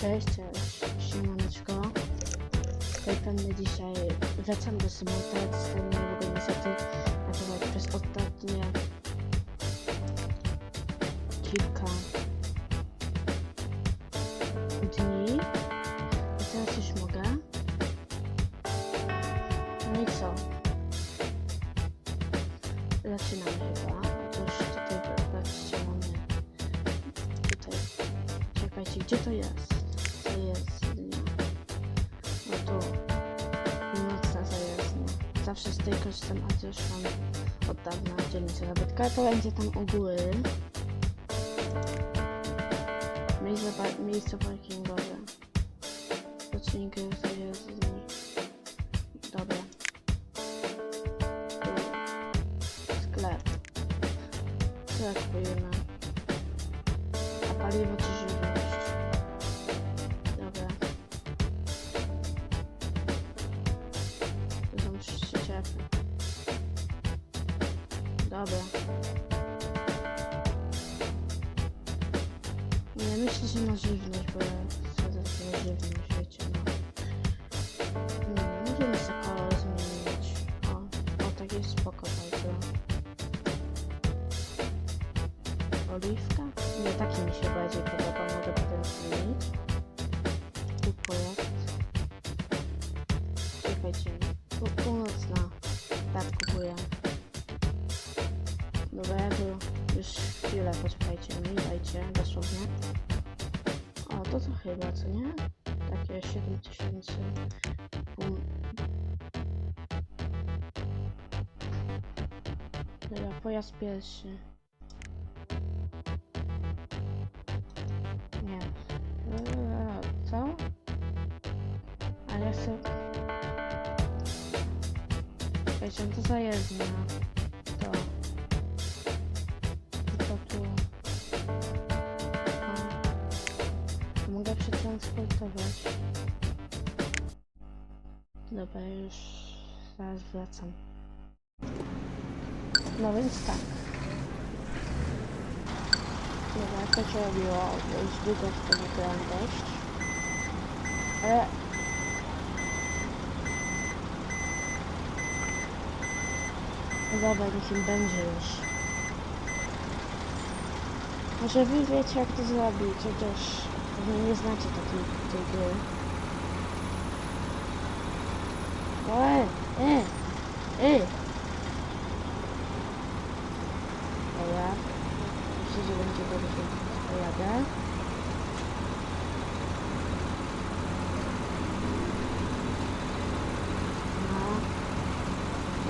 Cześć, cześć, siemaneczko. Tutaj pewnie dzisiaj wracam do Symulta, dostałem nowego niestety nagrywać przez ostatnie kilka dni. I teraz już mogę. No i co? Zaczynamy chyba. Otóż tutaj patrzcie mamy tutaj. Czekajcie, gdzie to jest? Zawsze z tej korzystam, a już mam od dawna dzielnicę zabytka. To będzie tam u góry. Miejsce, pa- miejsce parkingowe. Odcinki zajezdni. Dobra. Tu. Sklep. Co kupujemy? A paliwo czy żywność? Nie, myślę, że na żywność, bo wsadzę sobie na żywność, wiecie, no. Nie, możemy sobie kolor zmienić. O, o, tak jest spoko bardzo. Oliwka? Nie, taki mi się bardziej podoba, mogę potem zmienić. Tu. Czekajcie, chyba, co nie? Takie 7000. Pół... Dobra, pojazd pierwszy. Nie. Co? Ale ja chcę... Czekajcie, to zajezdnia. To. Przetransportować. Dobra, już zaraz wracam. No więc tak. Dobra, to się robiło? Już długo to nie grałem dość. Ale... No dobra, niech im będzie już. Może wy wiecie jak to zrobić, chociaż pewnie nie znacie takiej tej gry. O, e, e. Dobra. Myślę, że będzie dobrze, pojadę. No.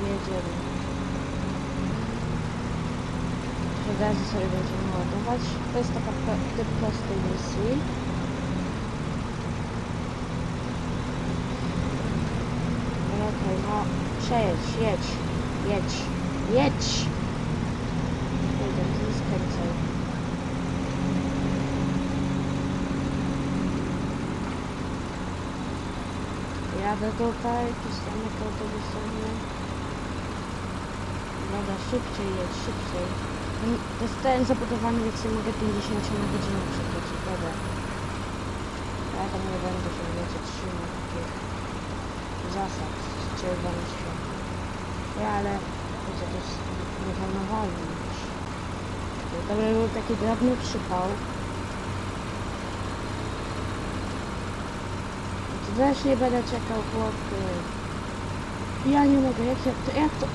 Jedziemy. Od sobie będziemy ładować. To jest taka typ prostej misji. No Okej, no przejedź, jedź, jedź, jedź! Jedę, nie skręcaj. Jadę tutaj, przystanek autobusowy. Dobra, szybciej jedź, szybciej. Zostałem zabudowany, więc nie mogę 50 na godzinę przekroczyć. Dobra. Ja tam nie będę się wiecie trzymał takich zasad czerwonych świat. Ja, ale wiecie, to jest niewolnowalne już. To by był taki drobny przypał. Też nie będę czekał chłopy. Ja nie mogę, jak, jak to, jak to,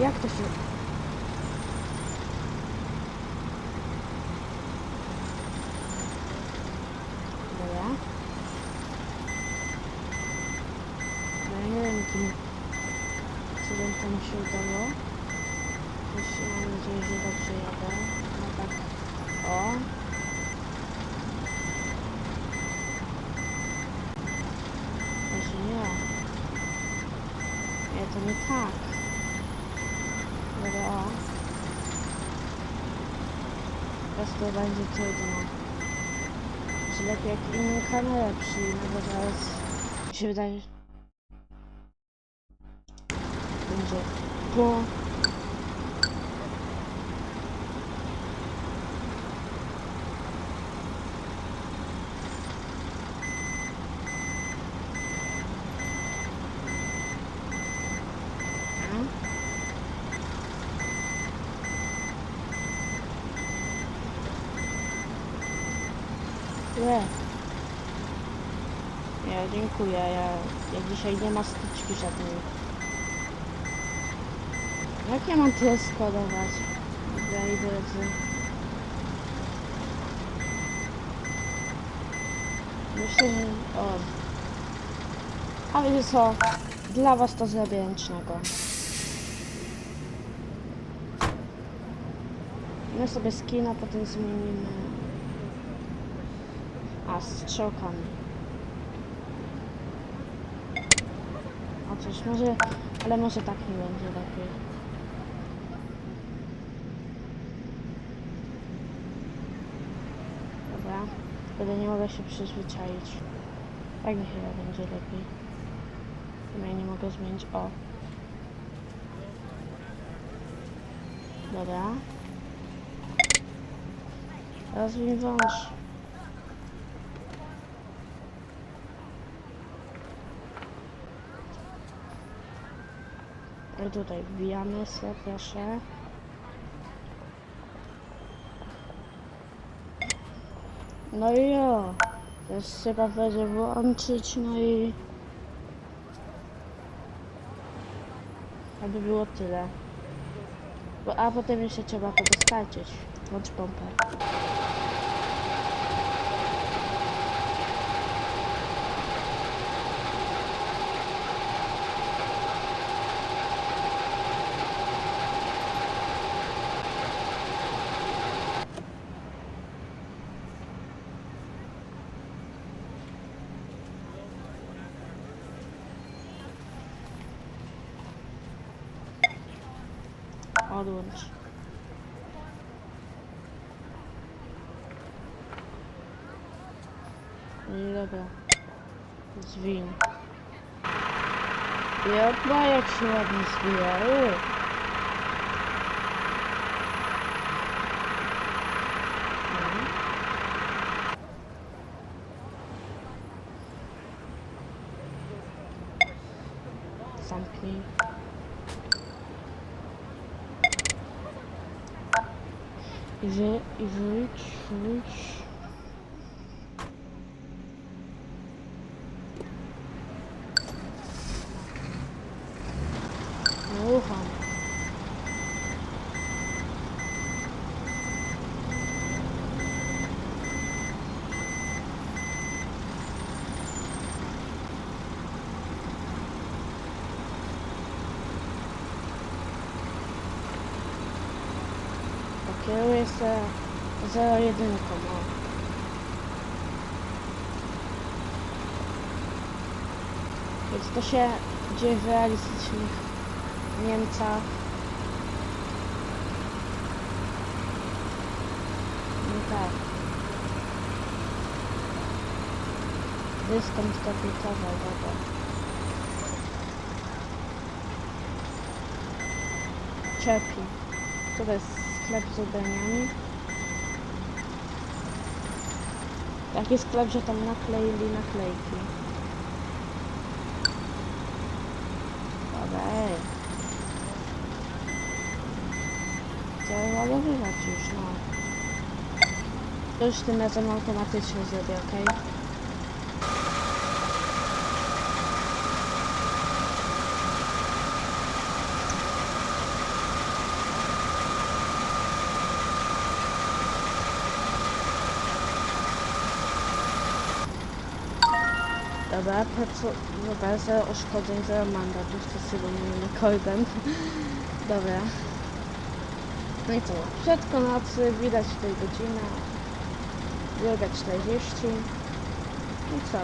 jak to się... Dobra. No ja nie wiem, kim... Cudem to mi się udało. Jeszcze mam nadzieję, że dobrze jadę. No tak. O. Może nie. Nie, to nie tak. Dobra, o. Teraz to będzie trudno. Że lepiej jak inną kamerę przyjmę, bo teraz mi się wydaje, będzie po hmm? Nie. Ja dziękuję. Ja, ja dzisiaj nie ma styczki żadnej. Jak ja mam tyle składować? Moi drodzy. Myślę, że... O. A wiecie co? Dla was to zrobię ręcznego. My sobie skina potem zmienimy. A, strzałkami. A coś, może... Ale może tak nie będzie lepiej. Dobra. Tylko nie mogę się przyzwyczaić. Tak mi chyba będzie lepiej. Ja nie mogę zmienić. O. Dobra. Rozwij wąż. I tutaj wbijamy się, proszę. No i jo. Teraz trzeba będzie włączyć, no i... Aby było tyle. Bo, a potem jeszcze trzeba to dostarczyć. Włącz pompę. Odłącz. No i dobra. Zwin. Jodba jak się ładnie zwija. Uy. No. Zamknij. I wy, i Kieruję się 0,1. O. Więc to się dzieje w realistycznych Niemcach. No tak. Dyskont kapitował, dobra. Czepi. To jest sklep z ubraniami. Taki sklep, że tam nakleili naklejki. Dobra, ej. Chcę ładowywać już, no. To już tym razem automatycznie zrobię, okej? Dobra, dobra, zero uszkodzeń, zero mandatów, to sobie nie rekordem. Dobra. No i co, przed nocy, widać tutaj godzina, druga 40. I co,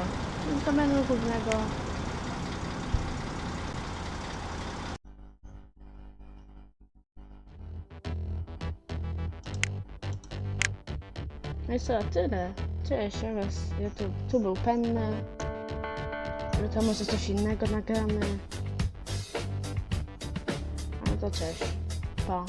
no do menu głównego. No i co, tyle. Cześć, ja ja tu, tu był Penny. No to może coś innego nagramy. No to cześć. Pa.